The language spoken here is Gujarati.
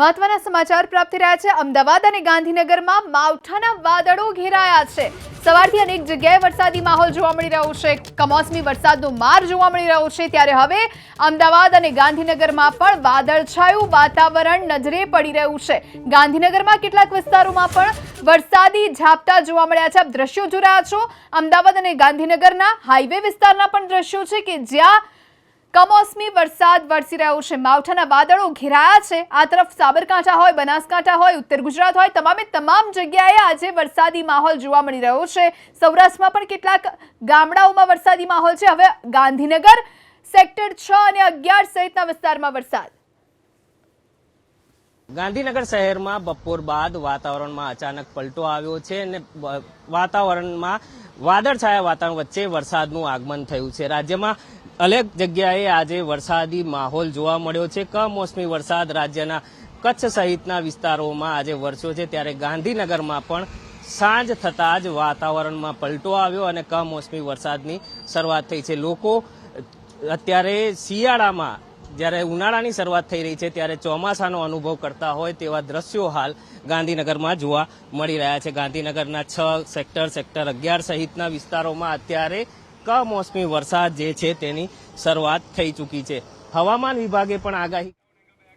મહત્વના સમાચાર પ્રાપ્ત રહ્યા છે. અમદાવાદ અને ગાંધીનગરમાં માવઠાના વાદળો ઘેરાયા છે. સવારથી અનેક જગ્યાએ વરસાદી માહોલ જોવા મળી રહ્યો છે. કમોસમી વરસાદનો માર જોવા મળી રહ્યો છે. ત્યારે હવે અમદાવાદ અને ગાંધીનગરમાં પણ વાદળછાયું વાતાવરણ નજરે પડી રહ્યું છે. ગાંધીનગરમાં કેટલાક વિસ્તારોમાં પણ વરસાદી ઝાપટા જોવા મળ્યા છે. આપ દ્રશ્યો જોઈ રહ્યા છો. અમદાવાદ અને ગાંધીનગરના હાઈવે વિસ્તારના પણ દ્રશ્યો છે કે જ્યાં કમોસમી વરસાદ વરસી રહ્યો છે. માવઠાના વાદળો ઘેરાયા છે. આ તરફ સાબરકાંઠા હોય, બનાસકાંઠા હોય, ઉત્તર ગુજરાત હોય, તમામે તમામ જગ્યાએ આજે વરસાદી માહોલ જોવા મળી રહ્યો છે. સૌરાષ્ટ્રમાં પણ કેટલાક ગામડાઓમાં વરસાદી માહોલ છે. હવે ગાંધીનગર સેક્ટર છ અને અગિયાર સહિતના વિસ્તારમાં વરસાદ. ગાંધીનગર શહેરમાં બપોર બાદ વાતાવરણમાં અચાનક પલટો આવ્યો છે અને વાતાવરણમાં વાદળછાયા વાતાવરણ વચ્ચે વરસાદનું આગમન થયું છે. રાજ્યમાં અનેક જગ્યાએ આજે વરસાદી માહોલ જોવા મળ્યો છે. કમોસમી વરસાદ રાજ્યના કચ્છ સહિતના વિસ્તારોમાં આજે વરસ્યો છે. ત્યારે ગાંધીનગરમાં પણ સાંજ થતાં જ વાતાવરણમાં પલટો આવ્યો અને કમોસમી વરસાદની શરૂઆત થઈ છે. લોકો અત્યારે શિયાળામાં, જ્યારે ઉનાળાની શરૂઆત થઈ રહી છે, ત્યારે ચોમાસાનો અનુભવ કરતા હોય તેવા દ્રશ્યો હાલ ગાંધીનગરમાં જોવા મળી રહ્યા છે. ગાંધીનગરના છ સેક્ટર સેક્ટર અગિયાર સહિતના વિસ્તારોમાં અત્યારે કમોસમી વરસાદ જે છે તેની શરૂઆત થઈ ચૂકી છે. હવામાન વિભાગે પણ આગાહી